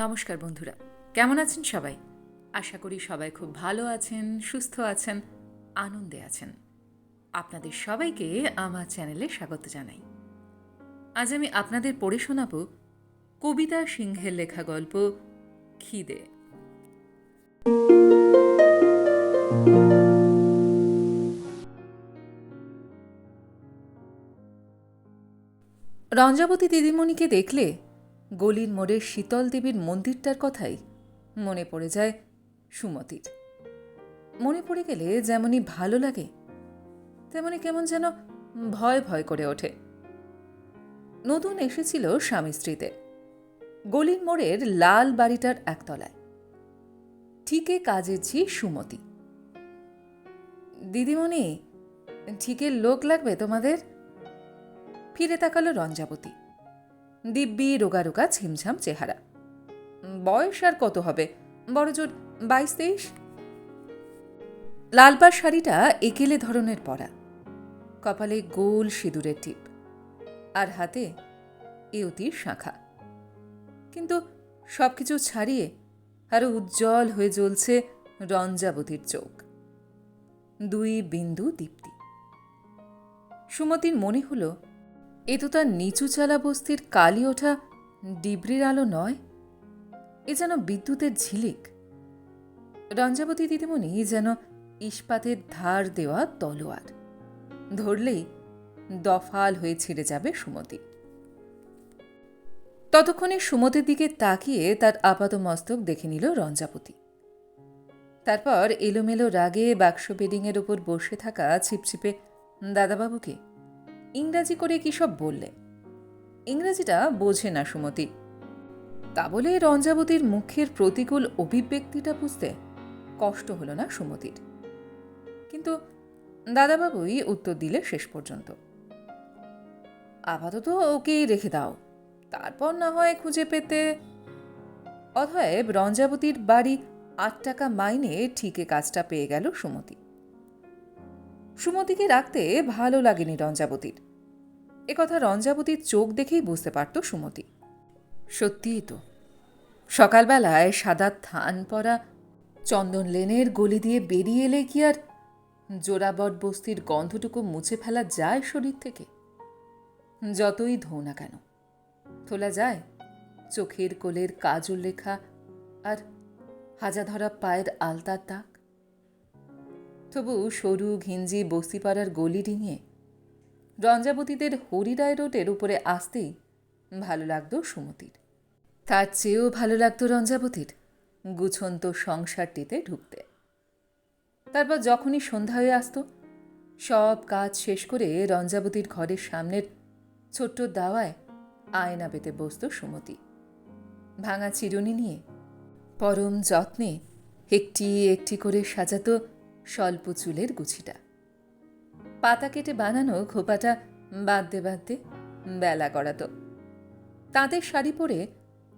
নমস্কার বন্ধুরা, কেমন আছেন সবাই? আশা করি সবাই খুব ভালো আছেন, সুস্থ আছেন, আনন্দে আছেন। আপনাদের সবাইকে আমার চ্যানেলে স্বাগত জানাই। আজ আমি আপনাদের পড়ে শোনাব কবিতা সিংহের লেখা গল্প খিদে। রঞ্জাবতী দিদিমণিকে দেখলে গলির মোড়ের শীতল দেবীর মন্দিরটার কথাই মনে পড়ে যায় সুমতির। মনে পড়ে গেলে যেমনই ভালো লাগে, তেমনি কেমন যেন ভয় ভয় করে ওঠে। নতুন এসেছিল স্বামী স্ত্রীতে। গলির মোড়ের লাল বাড়িটার একতলায়। ঠিকে কাজের ঝি সুমতি। দিদিমণি, ঠিকের লোক লাগবে তোমাদের? ফিরে তাকালো রঞ্জাবতী। দিব্যি, রোগা রোগা ছিমছাম চেহারা। বয়স আর কত হবে? বড় জোর বাইশ, তেইশ? লালপার শাড়িটা একেলে ধরনের পরা। কপালে গোল সিঁদুরের টিপ। আর হাতে ইয়তির শাখা। কিন্তু সবকিছু ছাড়িয়ে আরও উজ্জ্বল হয়ে জ্বলছে রঞ্জাবতীর চোখ। দুই বিন্দু দীপ্তি। সুমতির মনে হলো এ তো তার নিচু চালা বস্তির কালি ওঠা ডিবরির আলো নয়, এ যেন বিদ্যুতের ঝিলিক। রঞ্জাবতী দিদিমণি যেন ইস্পাতের ধার দেওয়া তলোয়ার, ধরলেই দফাল হয়ে ছিঁড়ে যাবে সুমতি। ততক্ষণে সুমতির দিকে তাকিয়ে তার আপাত মস্তক দেখে নিল রঞ্জাপতি তারপর এলোমেলো রাগে বাক্স বেডিংয়ের ওপর বসে থাকা ছিপছিপে দাদাবাবুকে ইংরাজি করে কি সব বললে? ইংরাজিটা বোঝে না সুমতি। তা বলে রঞ্জাবতীর মুখের প্রতিকূল অভিব্যক্তিটা বুঝতে কষ্ট হলো না সুমতির। কিন্তু দাদাবাবুই উত্তর দিলে শেষ পর্যন্ত। আপাতত ওকেই রেখে দাও, তারপর না হয় খুঁজে পেতে। অতএব রঞ্জাবতীর বাড়ি আট টাকা মাইনে ঠিকে কাজটা পেয়ে গেল সুমতি। সুমতিকে রাখতে ভালো লাগেনি রঞ্জাবতীর। একথা রঞ্জাবতীর চোখ দেখেই বুঝতে পারত সুমতি। সত্যিই তো, সকালবেলায় সাদা থান পরা চন্দন লেনের গলি দিয়ে বেরিয়ে এলে কি আর জোড়াবট বস্তির গন্ধটুকু মুছে ফেলা যায় শরীর থেকে? যতই ধো না কেন তোলা যায় চোখের কোলের কাজল লেখা আর হাজাধরা পায়ের আলতার দাগ। তবু সরু ঘিঞ্জি বস্তিপাড়ার গলি ডিঙিয়ে রঞ্জাবতীদের হরিরায় রোডের উপরে আসতেই ভালো লাগতো সুমতির। তার চেয়েও ভালো লাগতো রঞ্জাবতীর গুছন্ত সংসারটিতে ঢুকতে। তারপর যখনই সন্ধ্যা হয়ে আসতো, সব কাজ শেষ করে রঞ্জাবতীর ঘরের সামনের ছোট্ট দাওয়ায় আয়না পেতে বসত সুমতি। ভাঙা চিরুনি নিয়ে পরম যত্নে একটি একটি করে সাজাতো স্বল্প চুলের গুছিটা। পাতা কেটে বানানো খোপাটা বাঁধতে বাঁধতে বেলা করাতো তাঁতের শাড়ি পরে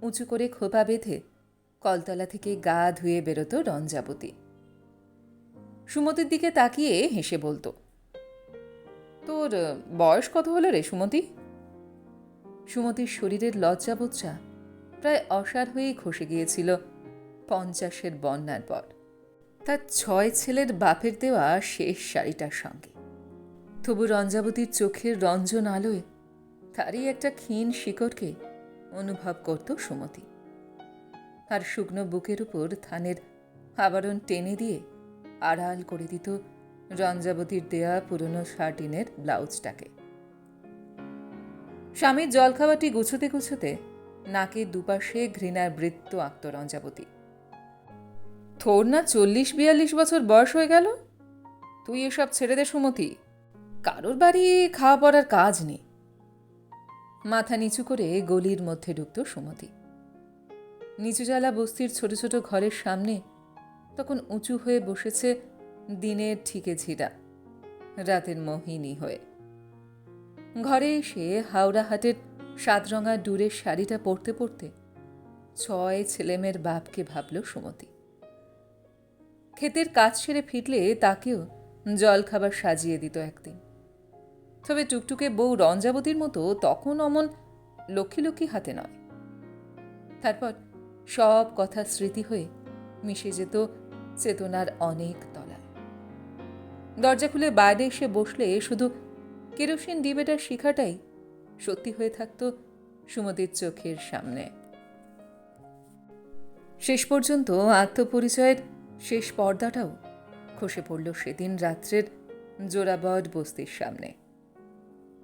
উঁচু করে খোপা বেঁধে কলতলা থেকে গা ধুয়ে বেরোতো রঞ্জাবতী সুমতির দিকে তাকিয়ে হেসে বলতো, তোর বয়স কত হলো রে সুমতি? সুমতির শরীরের লজ্জাবোচ্চা প্রায় অসার হয়েই খসে গিয়েছিল পঞ্চাশের বন্যার পর। তার ছয় ছেলের বাপের দেওয়া শেষ শাড়িটার সঙ্গে। তবু রঞ্জাবতীর চোখের রঞ্জন আলোয় তারই একটা ক্ষীণ শিকড়কে অনুভব করত সুমতি। আর শুকনো বুকের উপর থানের আবরণ টেনে দিয়ে আড়াল করে দিত রঞ্জাবতীর দেয়া পুরনো শার্টিনের ব্লাউজটাকে। স্বামীর জলখাবারটি গুছোতে গুছোতে নাকের দুপাশে ঘৃণার বৃত্ত আঁকত রঞ্জাবতী। তোর না চল্লিশ বিয়াল্লিশ বছর বয়স হয়ে গেল? তুই এসব ছেড়ে দে সুমতি। কারোর বাড়ি খাওয়া পড়ার কাজ নেই। মাথা নিচু করে গলির মধ্যে ঢুকত সুমতি। নিচুজালা বস্তির ছোট ছোট ঘরের সামনে তখন উঁচু হয়ে বসেছে দিনের ঠিকে ঝিরা, রাতের মোহিনী হয়ে। ঘরে এসে হাওড়া হাটের সাতরঙা ডুরের শাড়িটা পরতে পরতে ছয় ছেলেমেয়ের বাপকে ভাবল সুমতি। ক্ষেতের কাজ সেরে ফিরলে তাকেও জল খাবার সাজিয়ে দিত একদিন। তবে টুকটুকে বউ রঞ্জাবতীর মতো তখন অমন লক্ষ্মী লক্ষ্মী হাতে নয়। তারপর সব কথা স্মৃতি হয়ে মিশে যেত চেতনার অনেক তলায়। দরজা খুলে বাইরে এসে বসলে শুধু কেরোসিন ডিবেটার শিখাটাই সত্যি হয়ে থাকতো সুমতির চোখের সামনে। শেষ পর্যন্ত আত্মপরিচয়ের শেষ পর্দাটাও খসে পড়ল সেদিন রাত্রের জোড়াবট বস্তির সামনে।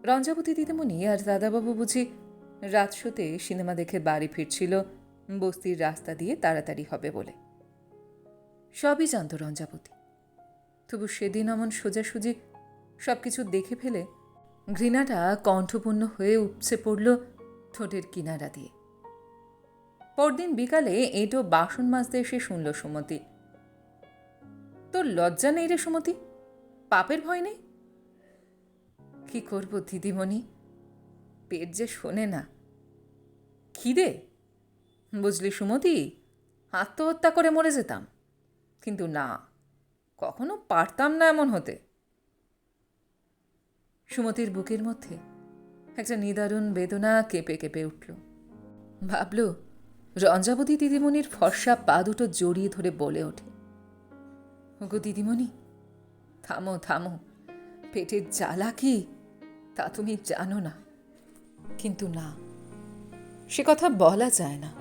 রঞ্জাবতী দিদিমণি আর দাদাবাবু বুঝি রাত শোতে সিনেমা দেখে বাড়ি ফিরছিল, বস্তির রাস্তা দিয়ে তাড়াতাড়ি হবে বলে। সবই জানত রঞ্জাবতী। তবু সেদিন অমন সোজাসুজি সব কিছু দেখে ফেলে ঘৃণাটা কণ্ঠপূর্ণ হয়ে উপচে পড়ল ঠোঁটের কিনারা দিয়ে। পরদিন বিকালে এঁটো বাসন মাজতে এসে শুনল সুমতি। তোর লজ্জা নেই রে সুমতি? পাপের ভয় নেই? কি করব দিদিমণি? পেট যে শোনে না। খিদে? বুঝলি সুমতি, আত্মহত্যা করে মরে যেতাম। কিন্তু না, কখনো পারতাম না এমন হতে। সুমতির বুকের মধ্যে একটা নিদারুণ বেদনা কেঁপে কেঁপে উঠল। ভাবল, রঞ্জাবতী দিদিমণির ফর্সা পা দুটো জড়িয়ে ধরে বলে ওঠে। ওগো দিদিমণি, থামো থামো। পেটের জ্বালা কি? তা তুমি জানো না। কিন্তু না, সে কথা বলা যায় না।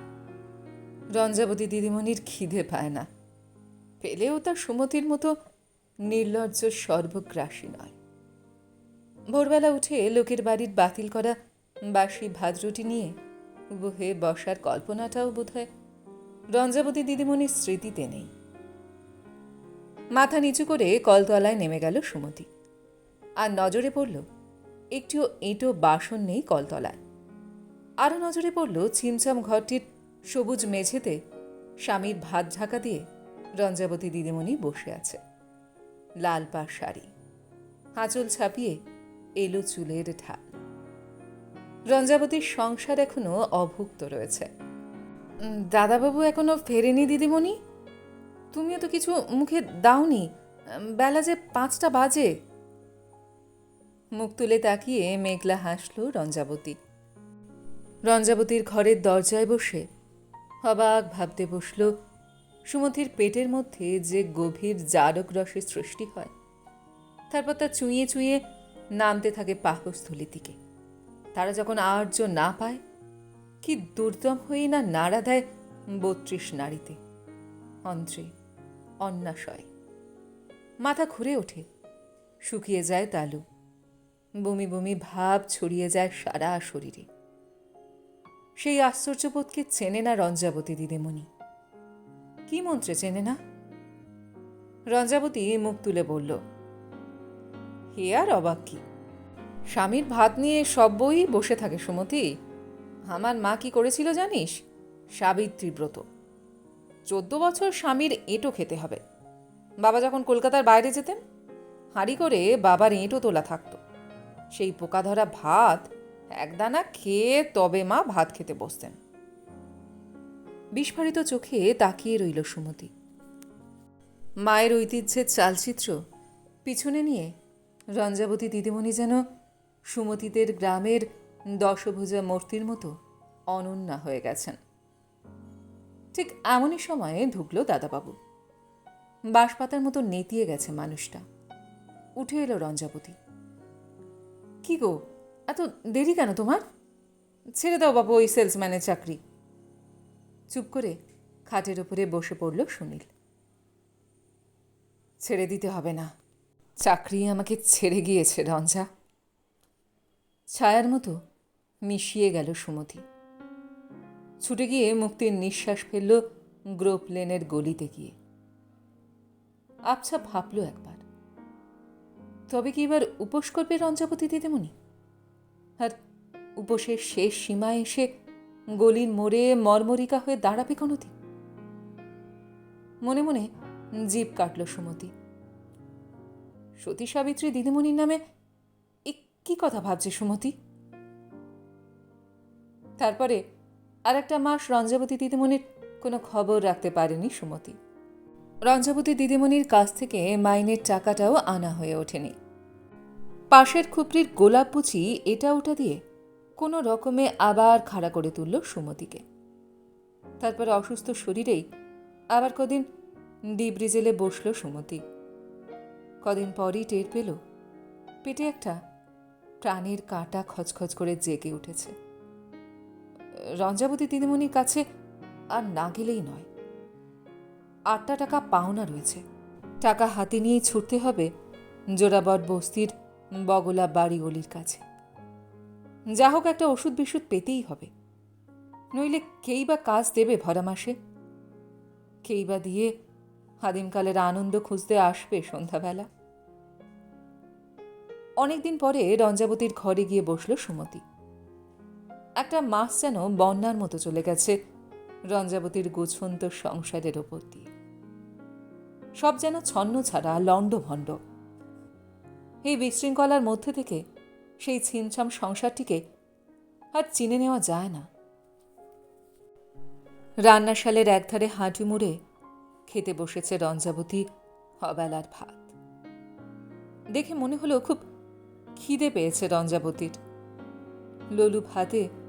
রঞ্জাবতী দিদিমণির খিদে পায় না। পেলেও তার সুমতির মতো নির্লজ্জ সর্বগ্রাসী নয়। ভোরবেলা উঠে লোকের বাড়ির বাতিল করা বাসি ভাত রুটি নিয়ে উবু হয়ে বসার কল্পনাটাও বোধহয় রঞ্জাবতী দিদিমণির স্মৃতিতে নেই। মাথা নিচু করে কলতলায় নেমে গেল সুমতি। আর নজরে পড়ল একটিও এঁটো বাসন নেই কলতলায়। আরও নজরে পড়ল ছিমছাম ঘরটির সবুজ মেঝেতে স্বামীর ভাত ঢাকা দিয়ে রঞ্জাবতী দিদিমণি বসে আছে। লাল পা শাড়ি, আঁচল ছাপিয়ে এলো চুলের ঢাল। রঞ্জাবতীর সংসার এখনও অভুক্ত রয়েছে। দাদাবাবু এখনও ফেরেনি দিদিমণি? তুমিও তো কিছু মুখে দাওনি। বেলা যে পাঁচটা বাজে। মুখ তুলে তাকিয়ে মেঘলা হাসল রঞ্জাবতী। রঞ্জাবতীর ঘরের দরজায় বসে অবাক ভাবতে বসল সুমতির পেটের মধ্যে যে গভীর জারক রসের সৃষ্টি হয়। তারপর তা চুঁয়ে চুঁয়ে নামতে থাকে পাকস্থলী দিকে। তারা যখন আর্য না পায়, কি দুর্দম হয়ে না নাড়া দেয় বত্রিশ নারীতে। অন্ত্রে অন্নাশয়। মাথা ঘুরে ওঠে। শুকিয়ে যায় তালু। বমি বমি ভাব ছড়িয়ে যায় সারা শরীরে। সেই আশ্চর্যবোধকে চেনে না রঞ্জাবতী দিদিমণি। কি মন্ত্রে চেনে না? রঞ্জাবতী মুখ তুলে বলল, হে আর অবাক কি? স্বামীর ভাত নিয়ে সব বই বসে থাকে সুমতি। আমার মা কি করেছিল জানিস? সাবিত্রী ব্রত। চোদ্দ বছর স্বামীর এঁটো খেতে হবে। বাবা যখন কলকাতার বাইরে যেতেন, হাঁড়ি করে বাবার এঁটো তোলা থাকতো। সেই পোকা ধরা ভাত একদানা খেয়ে তবে মা ভাত খেতে বসতেন। বিস্ফারিত চোখে তাকিয়ে রইল সুমতি। মায়ের ঐতিহ্যের চালচিত্র পিছনে নিয়ে রঞ্জাবতী দিদিমণি যেন সুমতিদের গ্রামের দশভুজা মূর্তির মতো অনন্যা হয়ে গেছেন। ঠিক এমনই সময়ে ঢুকলো দাদাবাবু। বাঁশপাতার মতো নেতিয়ে গেছে মানুষটা। উঠে এলো রঞ্জাপতি। কি গো, এত দেরি কেন তোমার? ছেড়ে দাও বাবু, ওই সেলসম্যানের চাকরি। চুপ করে খাটের ওপরে বসে পড়ল সুনীল। ছেড়ে দিতে হবে না। চাকরি আমাকে ছেড়ে গিয়েছে রঞ্জা। ছায়ার মতো মিশিয়ে গেল সুমতি। ছুটে গিয়ে মুক্তির নিঃশ্বাস ফেলল গ্রোপ লেনের গলিতে গিয়ে। আবছা ভাবল একবার, তবে কি এবার উপোস করবে রঞ্জাপতি দিদিমণি? আর উপোসের শেষ সীমায় এসে গলির মোড়ে মর্মরিকা হয়ে দাঁড়াবে কোনোদিন? মনে মনে জীব কাটল সুমতি। সতী সাবিত্রী দিদিমণির নামে কি কথা ভাবছে সুমতি? তারপরে আর একটা মাস রঞ্জাবতী দিদিমণির কোনো খবর রাখতে পারেনি সুমতি। রঞ্জাবতী দিদিমণির কাছ থেকে মাইনের টাকাটাও আনা হয়ে ওঠেনি। পাশের খুপড়ির গোলাপ পুচি এটা ওটা দিয়ে কোনো রকমে আবার খাড়া করে তুলল সুমতিকে। তারপর অসুস্থ শরীরেই আবার কদিন ডিব্রি জেলে বসল সুমতি। কদিন পরই টের পেল, পেটে একটা প্রাণের কাঁটা খচখচ করে জেগে উঠেছে। রঞ্জাবতী দিদিমণির কাছে আর না গেলেই নয়। আটটা টাকা পাওনা রয়েছে। টাকা হাতে নিয়েই ছুটতে হবে জোড়াবট বস্তির বগলা বাড়ি গলির কাছে। যা হোক একটা ওষুধ বিশুদ পেতেই হবে। নইলে কেই বা কাজ দেবে ভরা মাসে? কেই বা দিয়ে আদিমকালের আনন্দ খুঁজতে আসবে সন্ধ্যাবেলা? অনেকদিন পরে রঞ্জাবতীর ঘরে গিয়ে বসল সুমতি। একটা মাস যেন বন্যার মতো চলে গেছে রঞ্জাবতীর গোছন্ত সংসারের ওপর দিয়ে। সব যেন ছন্ন ছাড়া লণ্ডভণ্ড। এই বিশৃঙ্খলার মধ্যে থেকে সেই ছিমছাম সংসারটিকে আর চিনে নেওয়া যায় না। রান্নাশালের একধারে হাঁটু মুড়ে খেতে বসেছে রঞ্জাবতী অবেলার ভাত। দেখে মনে হলো খুব খিদে পেয়েছে রঞ্জাবতীর ললু ভাতে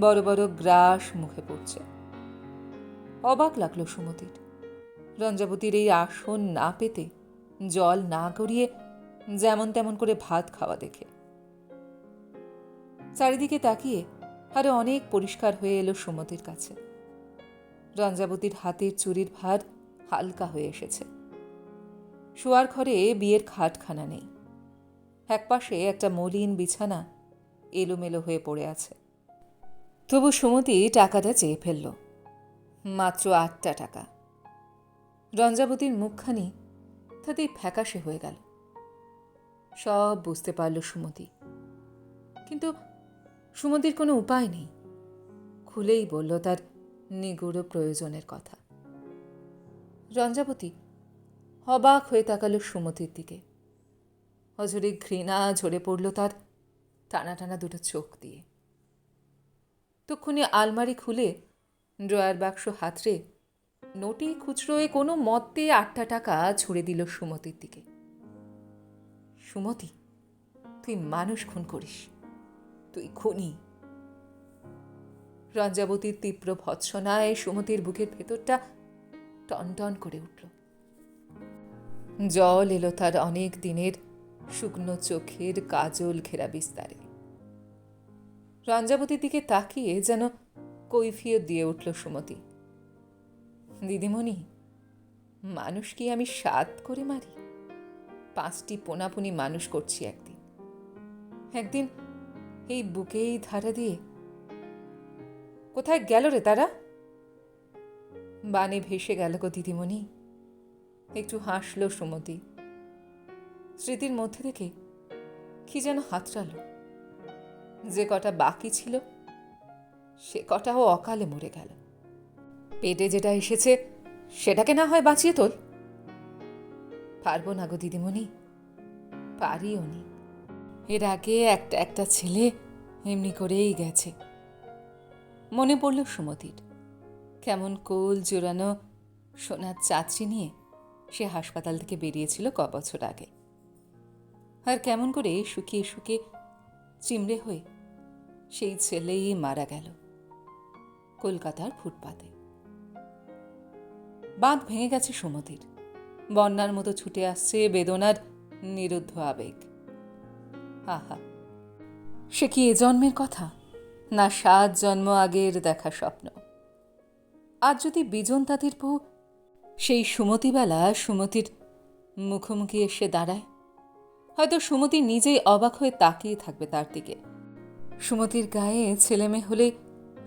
বড় বড় গ্রাস মুখে পড়ছে। অবাক লাগল সুমতির। রঞ্জাবতীর এই আসন না পেতে জল না গড়িয়ে যেমন তেমন করে ভাত খাওয়া দেখে। চারিদিকে তাকিয়ে আরও অনেক পরিষ্কার হয়ে এলো সুমতির কাছে। রঞ্জাবতীর হাতের চুরির ভার হালকা হয়ে এসেছে। শোয়ার ঘরে বিয়ের খাটখানা নেই। একপাশে একটা মলিন বিছানা এলোমেলো হয়ে পড়ে আছে। তবু সুমতি টাকাটা চেয়ে ফেলল। মাত্র আটটা টাকা। রঞ্জাবতীর মুখখানি তাতেই ফ্যাকাশে হয়ে গেল। সব বুঝতে পারল সুমতি। কিন্তু সুমতির কোনো উপায় নেই। খুলেই বলল তার নিগুড় প্রয়োজনের কথা। রঞ্জাবতী অবাক হয়ে তাকালো সুমতির দিকে। অঝরে ঘৃণা ঝরে পড়ল তার টানা টানা দুটো চোখ দিয়ে। তক্ষুনি আলমারি খুলে ড্রয়ার বাক্স হাতড়ে নোটে খুচরোয় কোনো মতে আটটা টাকা ছুড়ে দিল সুমতির দিকে। সুমতি, তুই মানুষ খুন করিস, তুই খুনি। রঞ্জাবতীর তীব্র ভৎসনায় সুমতির বুকের ভেতরটা টনটন করে উঠল। জল এলো তার অনেক দিনের শুকনো চোখের কাজল ঘেরা বিস্তারে। রঞ্জাবতীর দিকে তাকিয়ে যেন কৈফিয়ত দিয়ে উঠল সুমতি। দিদিমণি, মানুষ কি আমি সাত করে মারি? পাঁচটি পোনাপুনি মানুষ করছি একদিন। একদিন এই বুকেই ধারা দিয়ে। কোথায় গেল রে তারা? বানে ভেসে গেল গো দিদিমণি। একটু হাসল সুমতি। স্মৃতির মধ্যে থেকে কি যেন হাতড়ালো। যে কটা বাকি ছিল, সে কটাও অকালে মরে গেল। পেটে যেটা এসেছে, সেটাকে না হয় বাঁচিয়ে তোল। পারব না গো দিদিমণি, পারিও নি। এর আগে একটা একটা ছেলে এমনি করেই গেছে। মনে পড়ল সুমতির, কেমন কোল জোরানো সোনার চাচি নিয়ে সে হাসপাতাল থেকে বেরিয়েছিল ক বছর আগে। আর কেমন করে শুকিয়ে শুকিয়ে চিমড়ে হয়ে সেই ছেলেই মারা গেল কলকাতার ফুটপাতে। বাঁধ ভেঙে গেছে সুমতির। বন্যার মতো ছুটে আসছে বেদনার নিরুদ্ধ আবেগ। আহা, সে কি এ জন্মের কথা? না সাত জন্ম আগের দেখা স্বপ্ন। আজ যদি বিজন তাঁতির বউ, সেই সুমতিবেলা সুমতির মুখোমুখি এসে দাঁড়ায়। হয়তো সুমতি নিজেই অবাক হয়ে তাকিয়ে থাকবে তার দিকে। সুমতির গায়ে ছেলেমেয়ে হলে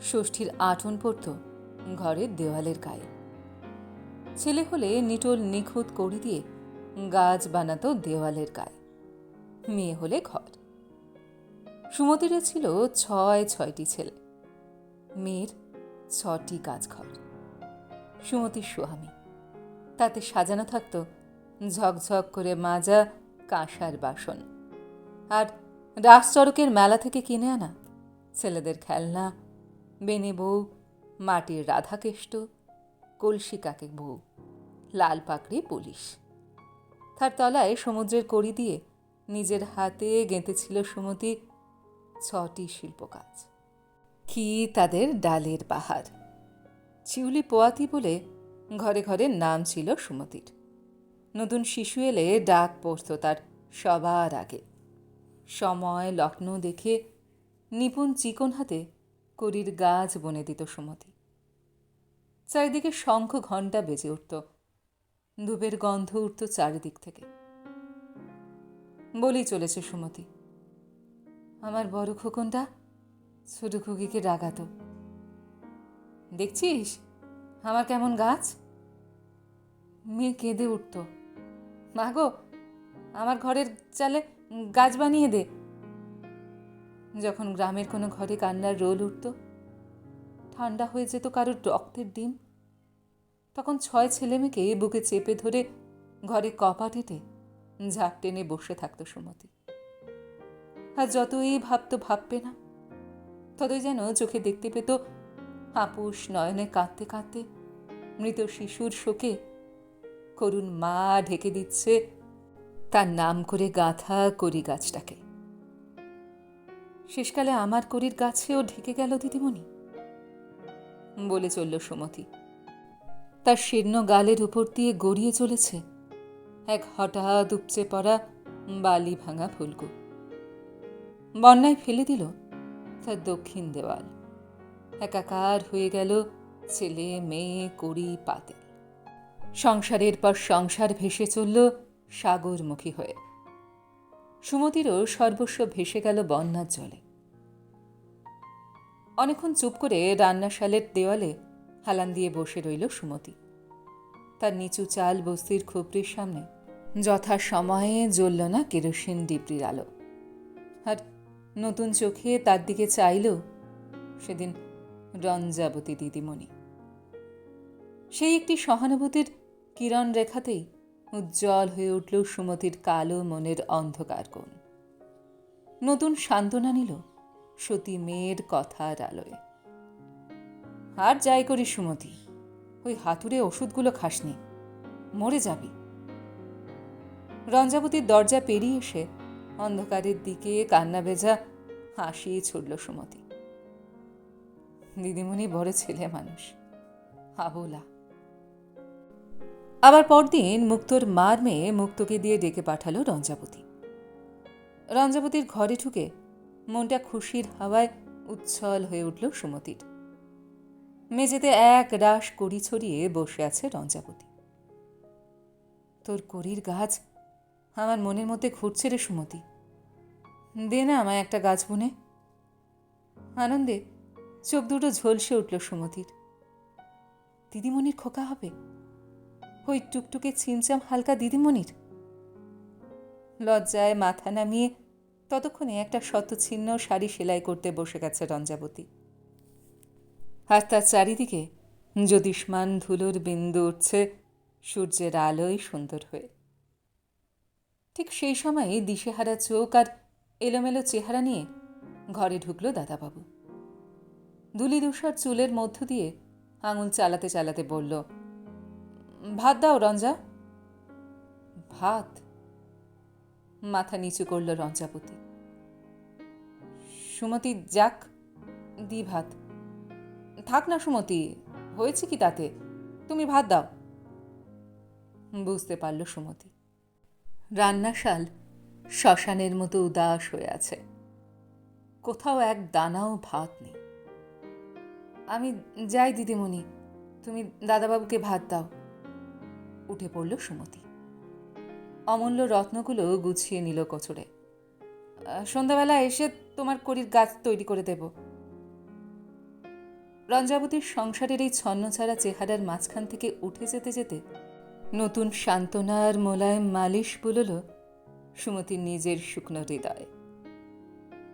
ষষ্ঠীর আটন পড়ত ঘরের দেওয়ালের গায়ে। ছেলে হলে নিটোল নিখুঁত করি দিয়ে গাছ বানাতো দেওয়ালের গায়ে। মেয়ে হলে ঘর। সুমতিরে ছিল ছয়, ছয়টি ছেলে। মেয়ের ছটি কাজঘর সুমতির স্বামী তাতে সাজানো থাকত ঝকঝক করে মাজা কাঁসার বাসন। আর রাসচরকের মেলা থেকে কিনে আনা। ছেলেদের খেলনা বেনে বউ, মাটির রাধাকেষ্ট, কলসি কাকে বউ, লাল পাকড়ি পুলিশ। তার তলায় সমুদ্রের কড়ি দিয়ে নিজের হাতে গেঁথেছিল সুমতি ছটি শিল্পকাজ। কি তাদের ডালের পাহাড়? শিউলি পোয়াতি বলে ঘরে ঘরে নাম ছিল সুমতির। নতুন শিশু এলে ডাক পড়ত তার সবার আগে। সময় লগ্ন দেখে নিপুণ চিকন হাতে করির গাছ বনে দিত সুমতি। চারিদিকে শঙ্খ ঘণ্টা বেজে উঠত। ধূপের গন্ধ উঠত চারিদিক থেকে। বলেই চলেছে সুমতি, আমার বড় খোকনটা ছোট খুকিকে ডাকাতো দেখছিস? আমার কেমন গাছ? মেয়ে কেঁদে উঠত, মা গো, আমার ঘরের চালে গাছ বানিয়ে দে। যখন গ্রামের কোনো ঘরে কান্নার রোল উঠত, ঠান্ডা হয়ে যেত কারোর রক্তের ডিম। তখন ছয় ছেলেমেয়েকে বুকে চেপে ধরে ঘরে কপা টেটে ঝাঁপ টেনে বসে থাকতো সুমতি। আর যতই ভাবতো ভাববে না, ততই যেন চোখে দেখতে পেত আপুস নয়নে কাঁদতে কাঁদতে মৃত শিশুর শোকে করুণ মা ঢেকে দিচ্ছে তার নাম করে গাঁথা করি গাছটাকে। শেষকালে আমার করির গাছেও ঢেকে গেল দিদিমণি। বলে চলল সুমতি। তার শীর্ণ গালের উপর দিয়ে গড়িয়ে চলেছে এক হঠাৎ উপচে পড়া বালি ভাঙা ফুলকু। বন্যায় ফেলে দিল তার দক্ষিণ দেওয়াল। একাকার হয়ে গেল ছেলে, মেয়ে, কড়ি, পাতিল। সংসারের পর সংসার ভেসে চলল সাগরমুখী হয়ে। সুমতিরও সর্বস্ব ভেসে গেল বন্যার জলে। অনেকক্ষণ চুপ করে রান্নাশালের দেওয়ালে হালান দিয়ে বসে রইল সুমতি। তার নিচু চাল বস্তির খুপড়ির সামনে যথা সময়ে জ্বলল না কেরোসিন ডিবরির আলো। আর নতুন চোখে তার দিকে চাইল সেদিন রঞ্জাবতী দিদিমণি। সেই একটি সহানুভূতির কিরণ রেখাতেই উজ্জ্বল হয়ে উঠল সুমতির কালো মনের অন্ধকার কোণ। নতুন সান্ত্বনা নিল সতী মেয়ের কথার আলোয়। আর যাই করি সুমতি, ওই হাতুড়ে ওষুধগুলো খাসনি, মরে যাবি। রঞ্জাবতীর দরজা পেরিয়ে এসে অন্ধকারের দিকে কান্না ভেজা হাসি ছুটল সুমতি। দিদিমণি বড় ছেলে মানুষ আবোলা আবার পরদিন মুক্তর মার মেয়ে মুক্তকে দিয়ে ডেকে পাঠালো রঞ্জাবতী। রঞ্জাবতীর ঘরে ঢুকে মনটা খুশির হাওয়ায় উচ্ছল হয়ে উঠল সুমতির। মেঝেতে এক রাস কড়ি ছড়িয়ে বসে আছে রঞ্জাবতী। তোর কড়ির গাছ আমার মনের মধ্যে ঘুরছে রে সুমতি। দে না আমায় একটা গাছ বুনে। আনন্দে চোখ দুটো ঝলসে উঠল সুমতির। দিদিমণির খোকা হবে? ওই টুকটুকে ছিমচাম হালকা দিদিমণির। লজ্জায় মাথা নামিয়ে ততক্ষণে একটা শতচ্ছিন্ন শাড়ি সেলাই করতে বসে গেছে রঞ্জাবতী। আর তার চারিদিকে জ্যোতিষ্মান ধুলোর বিন্দু উঠছে সূর্যের আলোয় সুন্দর হয়ে। ঠিক সেই সময়ে দিশেহারা চোখ আর এলোমেলো চেহারা নিয়ে ঘরে ঢুকলো দাদাবাবু। ধুলি ধূসর চুলের মধ্য দিয়ে আঙুল চালাতে চালাতে বলল ভাত দাও, রঞ্জা। ভাত? মাথা নিচু করল রঞ্জাপতি। সুমতি, যাক, দি ভাত। থাক না সুমতি, হয়েছে কি তাতে? তুমি ভাত দাও। বুঝতে পারল সুমতি। রান্নাশাল শ্মশানের মতো উদাস হয়ে আছে। কোথাও এক দানাও ভাত নেই। আমি যাই দিদিমণি, তুমি দাদাবাবুকে ভাত দাও। উঠে পড়ল সুমতি। অমূল্য রত্নগুলো গুছিয়ে নিল কচুরে। সন্ধ্যাবেলা এসে তোমার করির গাছ তৈরি করে দেব। রঞ্জাবতীর সংসারের এই ছন্নছাড়া চেহারার মাঝখান থেকে উঠে যেতে যেতে নতুন সান্ত্বনার মোলায়েম মালিশ বুলল সুমতির নিজের শুকনো হৃদয়।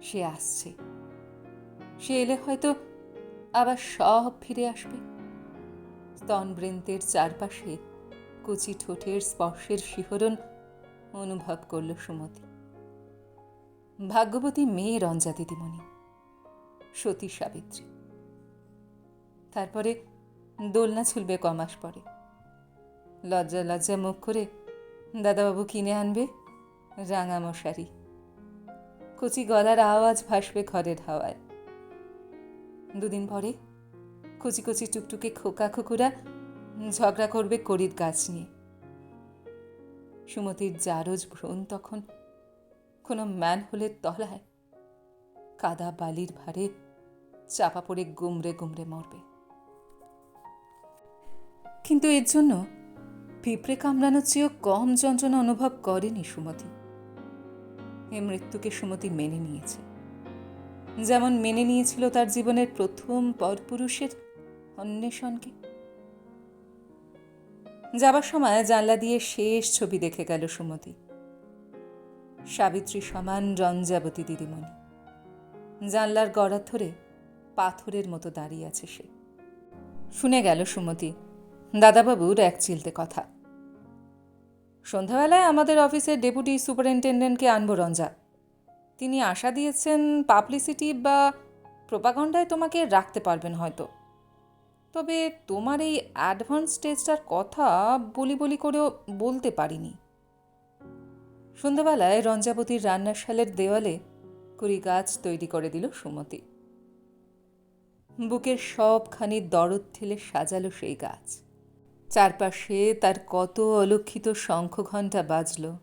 সে আসছে। সে এলে হয়তো আবার সব ফিরে আসবে। স্তনবৃন্তের চারপাশে কচি ঠোঁটের স্পর্শের শিহরণ অনুভব করল সুমতি। ভাগ্যবতী মেয়ে রঞ্জা দিদিমণি, সতী সাবিত্রী। তারপরে দোলনা ছুলবে কমাস পরে। লজ্জা লজ্জা মুখ করে দাদাবাবু কিনে আনবে রাঙা মশারি কচি গলার আওয়াজ ভাসবে ঘরের হাওয়ায়। দুদিন পরে কচি কুচি টুকটুকে খোকা খোকুরা ঝগড়া করবে করির গাছ নিয়ে। সুমতির জারজ ভ্রণ তখন কোনো ম্যান হোলের তলায়, কাদা বালির ভারে চাপা পড়ে গুমরে গুমরে মরবে। কিন্তু এর জন্য পিঁপড়ে কামড়ানোর চেয়েও কম যন্ত্রণা অনুভব করেনি সুমতি। এ মৃত্যুকে সুমতি মেনে নিয়েছে। যেমন মেনে নিয়েছিল তার জীবনের প্রথম পরপুরুষের অন্বেষণকে। যাবার সময় জানলা দিয়ে শেষ ছবি দেখে গেল সুমতি। সাবিত্রী সমান রঞ্জাবতী দিদিমণি। জানলার গড়ার ধরে পাথরের মতো দাঁড়িয়ে আছে সে। শুনে গেল সুমতি, দাদাবাবুর এক চিলতে কথা। সন্ধ্যাবেলায় আমাদের অফিসের ডেপুটি সুপারিনটেন্ডেন্টকে আনব রঞ্জা। তিনি আশা দিয়েছেন পাবলিসিটি বা প্রোপাগন্ডায় তোমাকে রাখতে পারবেন হয়তো। তবে তোমার এই অ্যাডভান্স স্টেজটার কথা বলি বলি করেও বলতে পারিনি। সন্ধ্যাবেলায় রঞ্জাবতীর রান্নাশালের দেওয়ালে কুড়ি গাছ তৈরি করে দিল সুমতি। বুকের সবখানি দরদ ঠেলে সাজালো সেই গাছ। চারপাশে তার কত অলক্ষিত শঙ্খঘণ্টা বাজল।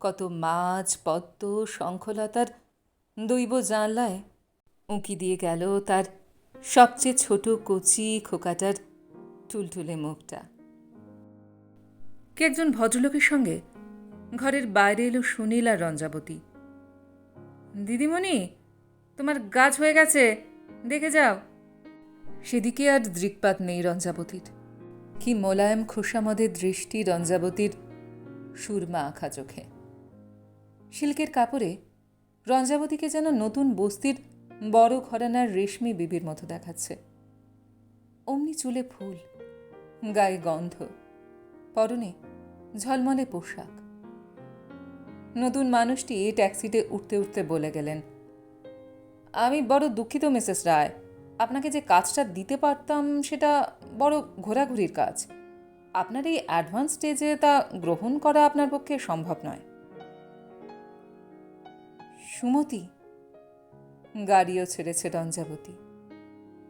কত মাছ, পদ্ম, শঙ্খলতার দৈব জানলায় উঁকি দিয়ে গেল তার সবচেয়ে ছোট কচি খোকাটার টুলটুলে মুখটা। কে একজন ভদ্রলোকের সঙ্গে ঘরের বাইরে এলো সুনীল আর রঞ্জাবতী। দিদিমণি, তোমার গাছ হয়ে গেছে, দেখে যাও। সেদিকে আর দৃকপাত নেই রঞ্জাবতীর। কি মোলায়েম খোসামদের দৃষ্টি রঞ্জাবতীর সুরমা আঁখা চোখে। সিল্কের কাপড়ে রঞ্জাবতীকে যেন নতুন বস্তির বড় ঘরানার রেশমি বিবির মতো দেখাচ্ছে। অমনি চুলে ফুল, গায়ে গন্ধ, পরনে ঝলমলে পোশাক। নতুন মানুষটি ট্যাক্সিতে উঠতে উঠতে বলে গেলেন, আমি বড় দুঃখিত, মিসেস রায়। আপনাকে যে কাজটা দিতে পারতাম সেটা বড় ঘোরাঘুরির কাজ। আপনার এই অ্যাডভান্স স্টেজে তা গ্রহণ করা আপনার পক্ষে সম্ভব নয়। সুমতি গাড়িও ছেড়েছে রঞ্জাবতী।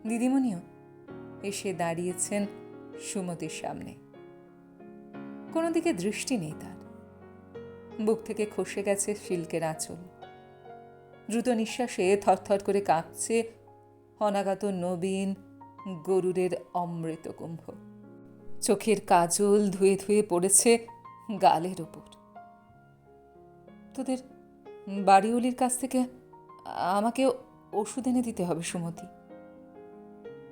দিদিমণিও এসে দাঁড়িয়েছেন সুমতির সামনে। কোনো দিকে দৃষ্টি নেই তার। বুক থেকে খসে গেছে শিল্কের আঁচল। দ্রুত নিঃশ্বাসে থরথর করে কাঁপছে অনাগত নবীন গরুরের অমৃত কুম্ভ। চোখের কাজল ধুয়ে ধুয়ে পড়েছে গালের ওপর তোদের বাড়িওলির কাছ থেকে আমাকে ওষুধ এনে দিতে হবে সুমতি।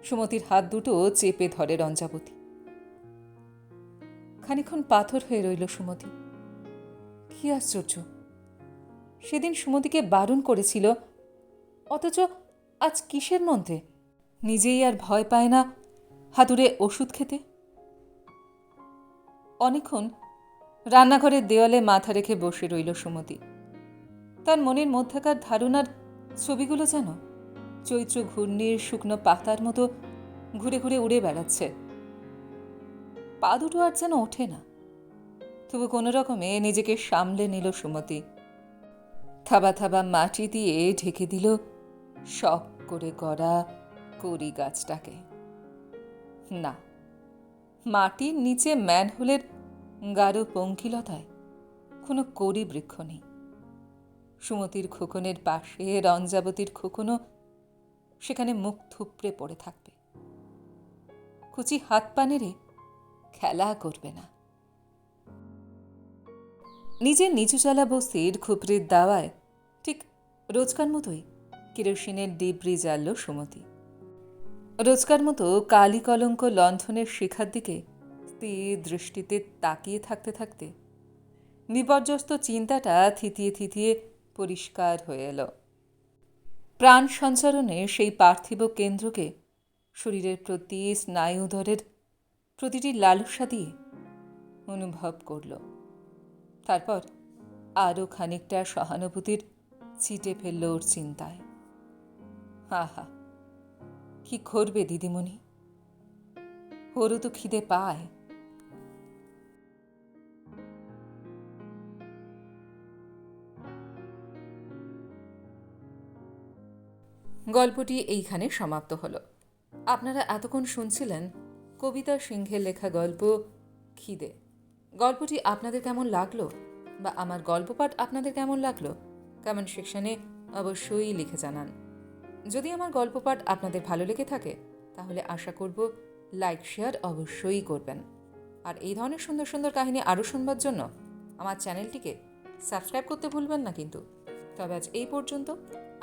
সুমতির হাত দুটো চেপে ধরে রঞ্জাবতী। খানিক্ষণ পাথর হয়ে রইল সুমতি। কি আশ্চর্য! সেদিন সুমতিকে বারণ করেছিল, অথচ আজ কিসের মধ্যে নিজেই আর ভয় পায় না হাতুড়ে ওষুধ খেতে? অনেকক্ষণ রান্নাঘরের দেওয়ালে মাথা রেখে বসে রইল সুমতি। তার মনের মধ্যেকার ধারণার ছবিগুলো যেন চৈত্র ঘূর্ণির শুকনো পাতার মতো ঘুরে ঘুরে উড়ে বেড়াচ্ছে। পা দুটো আর যেন ওঠে না। তবু কোনো রকমে নিজেকে সামলে নিল সুমতি। থাবা থাবা মাটি দিয়ে ঢেকে দিল শখ করে গড়া করি গাছটাকে। না, মাটির নিচে ম্যানহোলের গাঢ় পঙ্কিলতায় কোনো করি বৃক্ষ নেই। সুমতির খোকনের পাশে রঞ্জাবতীর খোকনও সেখানে মুখ থুপড়ে পড়ে থাকবে। কুচি হাত পানেরে খেলা করবে না। নিজের নিচুচালা বস্তির খুপড়ির দাওয়ায় ঠিক রোজকার মতোই কেরোসিনের ডিব্রি জ্বালল সুমতি। রোজকার মতো কালি কলঙ্ক লণ্ঠনের শিখার দিকে স্থির দৃষ্টিতে তাকিয়ে থাকতে থাকতে বিপর্যস্ত চিন্তাটা থিতিয়ে থিতিয়ে পরিষ্কার হয়ে এলো। প্রাণ সঞ্চারণে সেই পার্থিব কেন্দ্রকে শরীরের প্রতি স্নায়ুধরের প্রতিটি লালসা দিয়ে অনুভব করল। তারপর আরও খানিকটা সহানুভূতির ছিটে ফেলল ওর চিন্তায়। আহা, কি করবে দিদিমণি? ওরও তো খিদে পায়। গল্পটি এইখানে সমাপ্ত হলো। আপনারা এতক্ষণ শুনছিলেন কবিতা সিংহের লেখা গল্প খিদে। গল্পটি আপনাদের কেমন লাগল বা আমার গল্প পাঠ আপনাদের কেমন লাগল কমেন্ট সেকশনে অবশ্যই লিখে জানান। যদি আমার গল্প পাঠ আপনাদের ভালো লেগে থাকে, তাহলে আশা করব লাইক শেয়ার অবশ্যই করবেন। আর এই ধরনের সুন্দর সুন্দর কাহিনী আরও শুনবার জন্য আমার চ্যানেলটিকে সাবস্ক্রাইব করতে ভুলবেন না কিন্তু। তবে আজ এই পর্যন্ত